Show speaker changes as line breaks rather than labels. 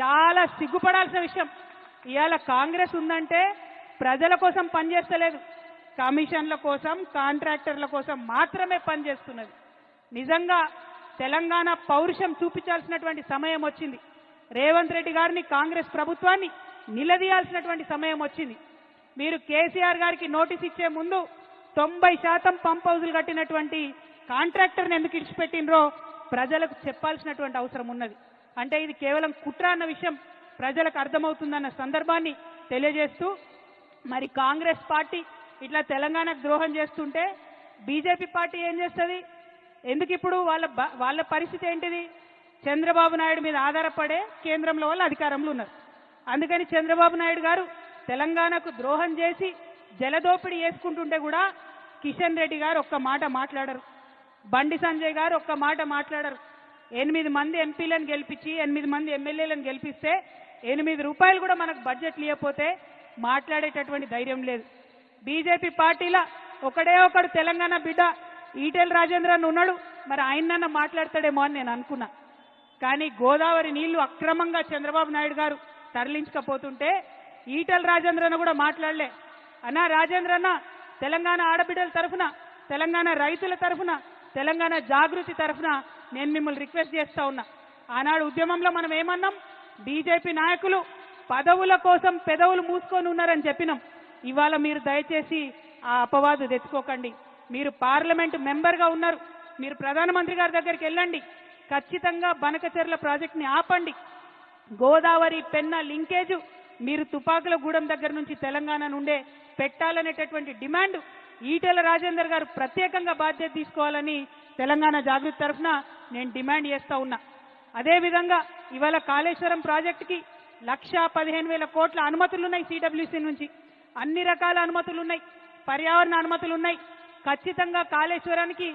చాలా సిగ్గుపడాల్సిన విషయం. ఇవాళ కాంగ్రెస్ ఉందంటే ప్రజల కోసం పనిచేస్తలేదు కమిషన్ల కోసం కాంట్రాక్టర్ల కోసం మాత్రమే పనిచేస్తున్నది నిజంగా తెలంగాణ పౌరుషం చూపించాల్సినటువంటి సమయం వచ్చింది. రేవంత్ రెడ్డి గారిని కాంగ్రెస్ ప్రభుత్వాన్ని నిలదీయాల్సినటువంటి సమయం వచ్చింది. మీరు కేసీఆర్ గారికి నోటీస్ ఇచ్చే ముందు తొంభై శాతం పంప్ హౌజులు కట్టినటువంటి కాంట్రాక్టర్ని ఎందుకు ఇడిచిపెట్టినరో ప్రజలకు చెప్పాల్సినటువంటి అవసరం ఉన్నది. అంటే ఇది కేవలం కుట్ర అన్న విషయం ప్రజలకు అర్థమవుతుందన్న సందర్భాన్ని తెలియజేస్తూ మరి కాంగ్రెస్ పార్టీ ఇట్లా తెలంగాణకు ద్రోహం చేస్తుంటే బీజేపీ పార్టీ ఏం చేస్తుంది? ఎందుకు ఇప్పుడు వాళ్ళ వాళ్ళ పరిస్థితి ఏంటిది? చంద్రబాబు నాయుడు మీద ఆధారపడే కేంద్రంలో వాళ్ళు అధికారంలో ఉన్నారు. అందుకని చంద్రబాబు నాయుడు గారు తెలంగాణకు ద్రోహం చేసి జలదోపిడీ చేసుకుంటుంటే కూడా కిషన్ రెడ్డి గారు ఒక్క మాట మాట్లాడరు. బండి సంజయ్ గారు ఒక్క మాట మాట్లాడరు. ఎనిమిది మంది ఎంపీలను గెలిపించి ఎనిమిది మంది ఎమ్మెల్యేలను గెలిపిస్తే ఎనిమిది రూపాయలు కూడా మనకు బడ్జెట్ లేకపోతే మాట్లాడేటటువంటి ధైర్యం లేదు. బీజేపీ పార్టీలా ఒకడే ఒకడు తెలంగాణ బిడ్డ ఈటెల రాజేంద్రన్ ఉన్నాడు. మరి ఆయనన్న మాట్లాడతాడేమో అని నేను అనుకున్నా. కానీ గోదావరి నీళ్ళు అక్రమంగా చంద్రబాబు నాయుడు గారు తరలించకపోతుంటే ఈటెల రాజేంద్రన్న కూడా మాట్లాడలే. అన్నా రాజేంద్రన్న తెలంగాణ ఆడబిడ్డల తరఫున తెలంగాణ రైతుల తరఫున తెలంగాణ జాగృతి తరఫున నేను మిమ్మల్ని రిక్వెస్ట్ చేస్తా ఉన్నా. ఆనాడు ఉద్యమంలో మనం ఏమన్నాం? బీజేపీ నాయకులు పదవుల కోసం పెదవులు మూసుకొని ఉన్నారని చెప్పినాం. ఇవాళ మీరు దయచేసి ఆ అపవాదు తెచ్చుకోకండి. మీరు పార్లమెంటు మెంబర్గా ఉన్నారు. మీరు ప్రధానమంత్రి గారి దగ్గరికి వెళ్ళండి. ఖచ్చితంగా బనకచెర్ల ప్రాజెక్ట్ని ఆపండి. గోదావరి పెన్న లింకేజ్ మీరు తుపాకుల గూడెం దగ్గర నుంచి తెలంగాణ నుండే పెట్టాలనేటటువంటి డిమాండ్ ఈటెల రాజేందర్ గారు ప్రత్యేకంగా బాధ్యత తీసుకోవాలని తెలంగాణ జాగృతి తరఫున నేను డిమాండ్ చేస్తా ఉన్నా. అదేవిధంగా ఇవాళ కాళేశ్వరం ప్రాజెక్టుకి లక్ష పదిహేను వేల కోట్ల అనుమతులు ఉన్నాయి సిడబ్ల్యూసీ నుంచి. అన్ని రకాల అనుమతులున్నాయి. పర్యావరణ అనుమతులు ఉన్నాయి ఖచ్చితంగా కాళేశ్వరానికి